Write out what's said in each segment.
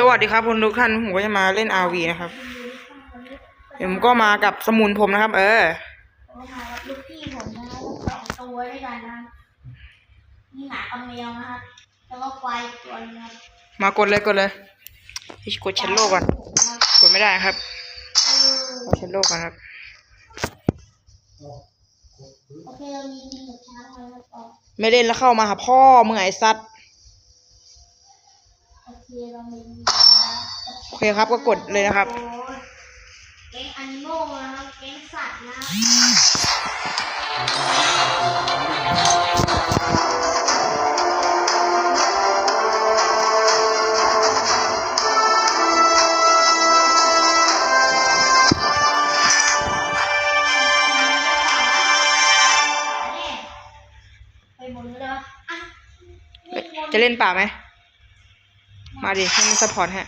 สวัสดีครับคุณทุกท่านผมก็จะมาเล่น RV นะครับเดี๋ยวผมก็มากับสมุนผมนะครับ เออผมมากับลูกพี่ผมนะครับสองตัวด้วยกันนะครับมีหมากับแมวนะครับแล้วก็ควายอีกตัวหนึงครับมากดเลยกดเลยพี่กดเชนโลก่อนครับกดไม่ได้ครับเออเอาเชนโลก่อนครับโอเคเรามีมีหนึ่งช้างเลยครับอ๋อไม่เล่นแล้วเข้ามาหาพ่อมึงไอ้สัตว์โอเค เรามีมีนะครับโอเคครับก็กดเลยนะครับโอ้ยแก๊งอนิโมนะครับแก๊งสัตว์นะครับไปบนเลยวะอะนี่บนจะเล่นป่าไหม มาดิให้มันสปอร์ตฮะ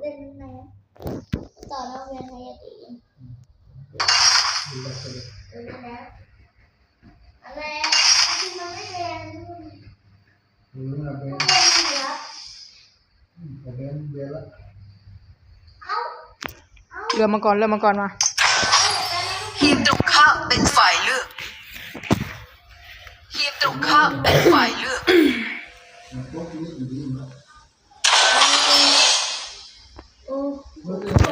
เล่นนะต่อนักเรียนไทยตีเออแล้วอะไรที่มันไม่เรียน Una ทุก vez, คนเหลือ a ver, vela. เอ้าเอ้าเรือมาก่อนเรือมาก่อนมาทีมตรงข้ามเป็นฝ่ายเลือกทีมตรงข้ามเป็นฝ่ายเลือก Un poco de lima. โอ้ Você ข้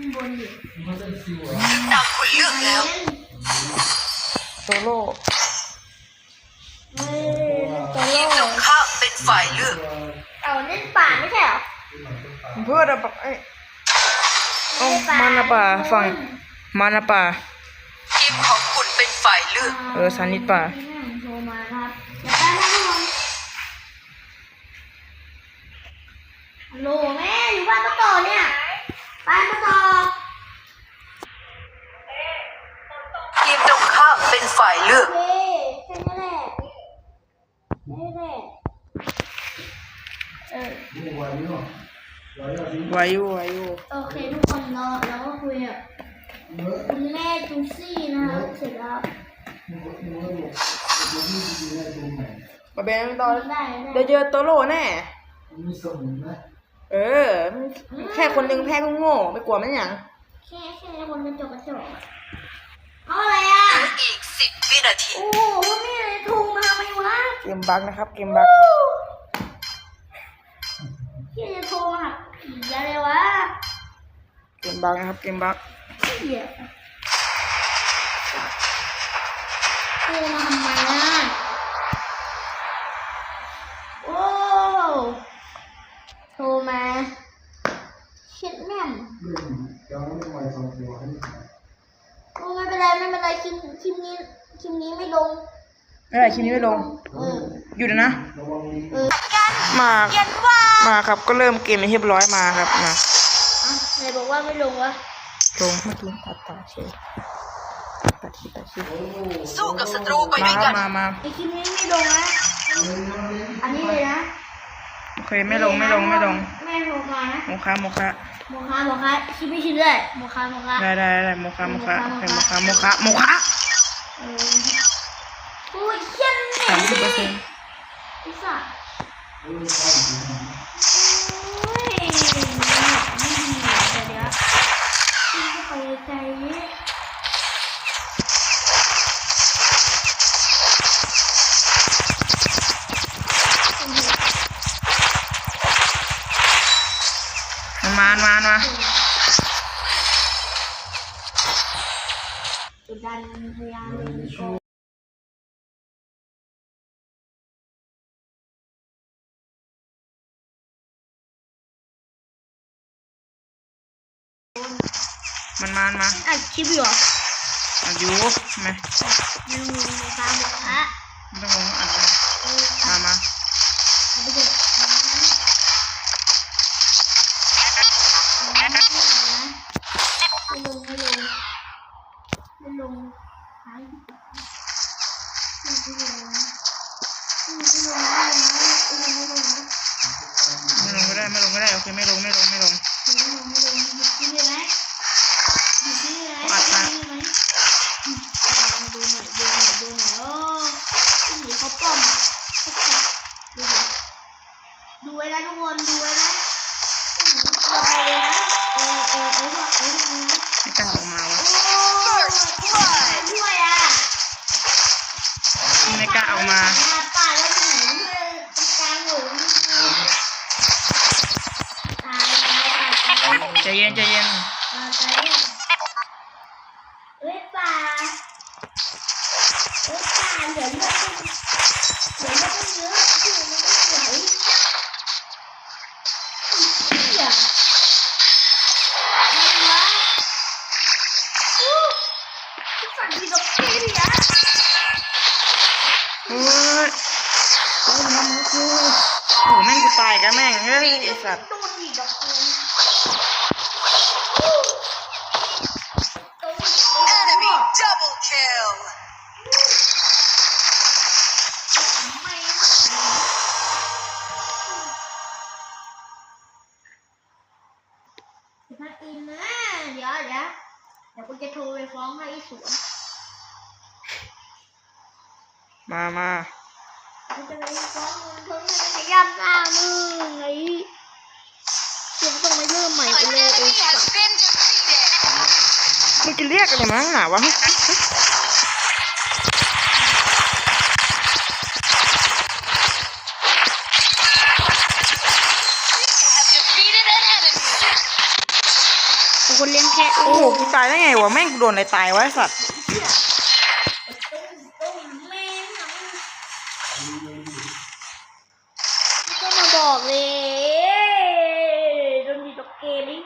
างบนอยู่ você se ทีมนำคุณเลือกแล้ว โซโล่ตัวทีโลมตรงข้ามเป็นฝ่ายเลือกเอาเล่นป่าไม่ใช่เหรอเพื่อนอะปะเอ้ยเอ้ามันอะป่าฝั่งมันอะป่าทีมของคุณเป็นฝ่ายเลือกเออซานิดป่าโทรมาครับเดี๋ยวแป๊บนึงทุกคนฮัลโหลแม่อยู่บ้านป้าต่อเนี่ยบ้านป้าต่อ ฝ่ายเลือกเฮ้แค่นี้แหละแค่นี้แหละเออ guaiou. Guaiou assim. วายุวายุโอเคทุกคนเราเราก็คุยกับคุณแม่จูซี่นะครับเสร็จแล้วมาแบงต่อได้ได้เดี๋ยวเจอโตโร่แน่ Isso, né? เออ แค่คนหนึงแพ้ก็โง่ ไม่กลัวมันหยัง แค่แค่คนกระจกกระจกอะเอาอะไรอะ อีกสิบวิ นาที โอ้โหไม่เลยทุงมาทำไมวะเกมบั๊กนะครับ เกมบั๊กที่จะโทรมาหาผีอะไรวะเกมบั๊กนะครับ เกมบั๊กเหี้ยโทรมาทำไมอะโอ้โทรมาเช็ดแม่ม Então, mais um pouco. โอ้ไม่เป็นไรไม่เป็นไรคลิปคลิปนี้ คลิปนี้ไม่ลงไม่ได้คลิปนี้ไม่ลง เออหยุดนะ เออมามาครับก็เริ่มเกมเรียบร้อยมาครับมาอะไหนบอกว่าไม่ลงวะลงเมื่อกี้ตัดต่อเฉยตัดคลิปตัดคลิปสู้กับศัตรูไปมาด้วยคกัรับน มามาไอคลิปนี้ไม่ลงนะอันนี้เลยนะโอเคไม่ลงไม่ลงไม่ลงแม่โทรมานะโมคะโมคะโมคาโมคาคลิปไม่ชินเลยโมคาโมคาได้ได้ได้โมคะโมคะโอเคโมคะโมคะโมคะเออ โอ้ยเหี้ยันสามสิบแหเปอน่ร์เซ็นต์ไอ้สัสโอ้ยไม่ดีเดี๋ยวเดี๋ยวพี่ก็ไปไกลเนี่ยมันมามามา กดดันพยายามเลยโชว์ มันมามาอัดคลิปอยู่เหรออายุไหมยูโมคาโมคาไม่ต้องงงอ่านเลยเออมามาเอาไปเถอะไม่ลงไม่ลงไม่ลงหายไม่ลงไม่ลงไม่ลงไม่ลงโอเคไม่ลงไม่ลงไม่ลง ไม่ลงไม่ลงหยุดที่เลยไหมหยุดที่เลยไหมอัดมาหยุดที่เลยไหมอืมดูหน่อยดูหน่อยดูหน่อยโอ้ผู้หญิงเขาป้อมอะเขาจับดูดิดูไว้นะทุกคนดูไว้นะผู้หญิงตัวไปเลยนะเออเออเออเออ เหี้ยอะไรวะอู้สั่นดีดอกเบี้ยดิอะโอ้ยโอ้ยน้ำกูโอ้โหแม่งกูตายกันแม่ง เฮ้ยไอ้สัตว์ ฟ้องให้อีสวนมามากูจะไปฟ้องมึงเพิ่งจะไปย่ำหน้ามึงไอ้เดี๋ยวต้องไปเริ่มใหม่ไป An เลยไอ้ enemy สั has ส been defeated. มึงจะเรียกอะไรมาหนาวะ วะแม่งกูโดนอะไรตายวะไอ้สัตว์ตุ้มตุ้มแม่งไม่ต้องมาบอกเลยโดนดีดอกเกนี่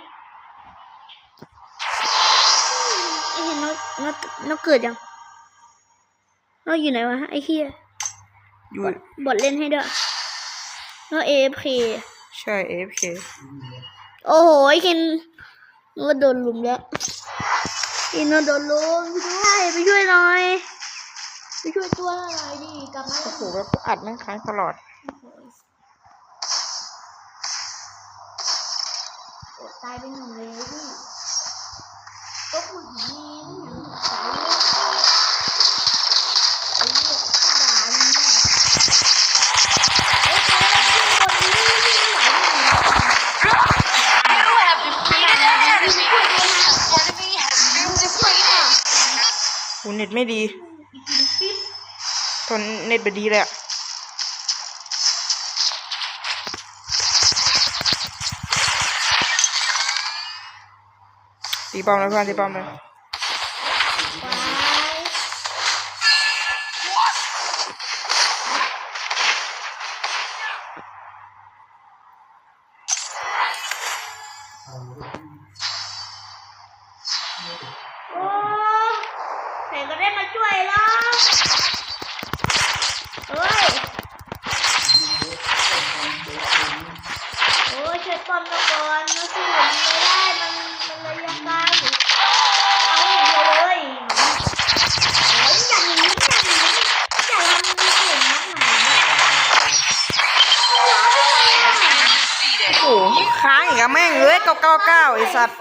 ไอ้เห็นนกนกนกเกิดยังนกอยู่ไหนวะไอ้เฮียอยู่บทเล่นให้ด้วยนกเอฟเคใช่ AFK โอ้โหไอ้เคนนกโดนลุมแล้วไอ้นกโดนลุมช่วยไปช่วยหน่อยไปช่วยตัวหน่อยดิกลับมาโอ้โหแล้วกูอัดแม่งค้างตลอดโอ้ตายไปหนึ่งเลยพี่ก็คุณหญิ เน็ตไม่ดีอีกินปิ๊บตอนเน็ตไปดีเลยอะตีป้อมเลยเพื่อนตีป้อมเลย ช่วยแล้วเฮ้ย โอ้ยช่วยป้อมมาก่อนมาสู้มันไม่ได้ มันมันเลยยังไงเอาอย่างเดียวเลยโอ้ยอย่างนี้อย่างนี้อย่าทำมีเสียงนักหนาร้องทำไมอะ Defeated. โอ้โหค้างอีกอะแม่งเอ้ยเก้าเก้าเก้าไอสัตว์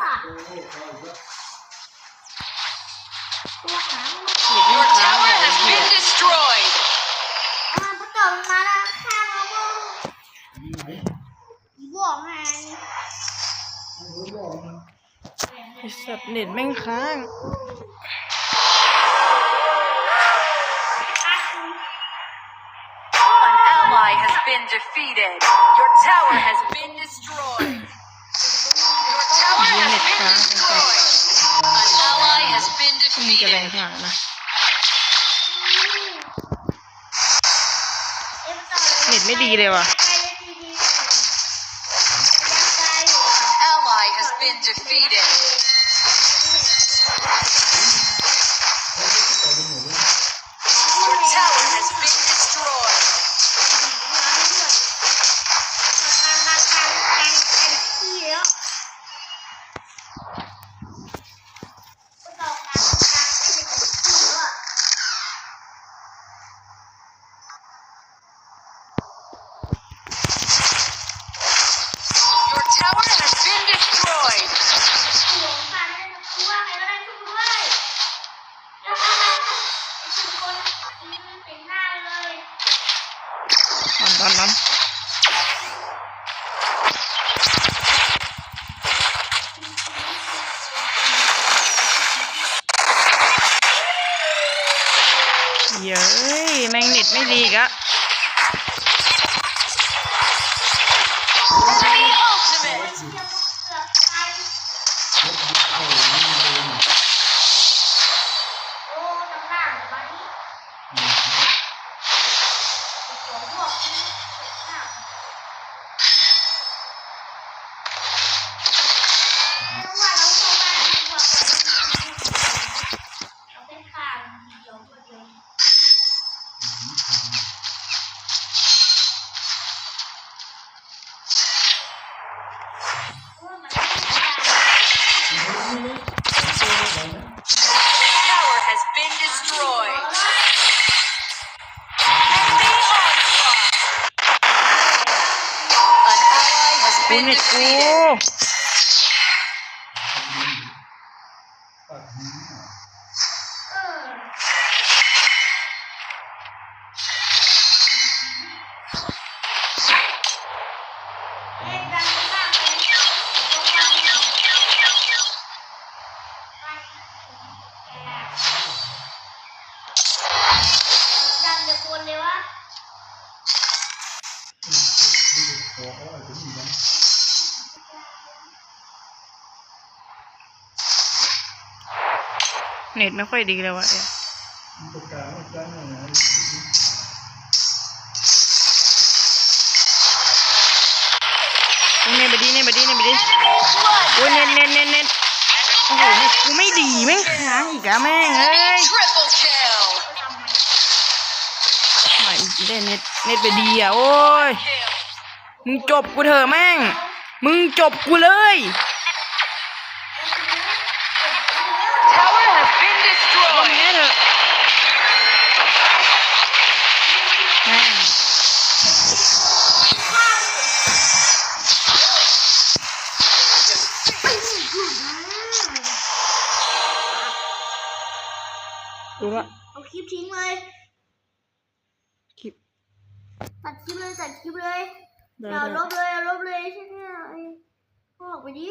ไม่รู้บอกมันไอ้สัตว์เน็ตแม่งค้าง An ally has been defeated. Your tower has been destroyed. Your tower has been destroyed. An ally has been มึงจะแรง defeated. ขนาดนะเน็ตไม่ดีเลยว่ะ defeated. อีกอะ Enemy ultimate. เกือบตายโอ้น้ำหนักมานี่ ally has กู been เน็ตกู เน็ตไม่ค่อยดีเลยวะเอ้ยเน็ตไปดีเน็ตไปดีเน็ตไปดีโอ้ยเน็ตเน็ตเน็ตเน็ตโอ้โหเน็ตกูไม่ดีแม่งค้างอีกอะแม่งเอ้ย Triple kill. ไม่ได้เน็ตเน็ตไปดีอะโอ้ยมึงจบกูเถอะแม่ง มึงจบกูเลย คลิปทิ้งเลย คลิป ตัดคลิปเลยตัดคลิปเลยได้อย่าได้ลบเลยอย่าลบเลยใช่ไหมไอ้เอาออกไปดิ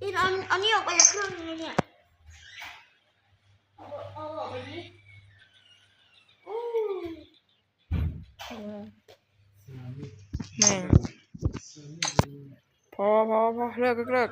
อินเอาเอานี่ออกไปจากเครื่องนี้เนี่ยเอาเอาออกไปดิอู้แม่งพอพอพอเลิกเลิกเลิก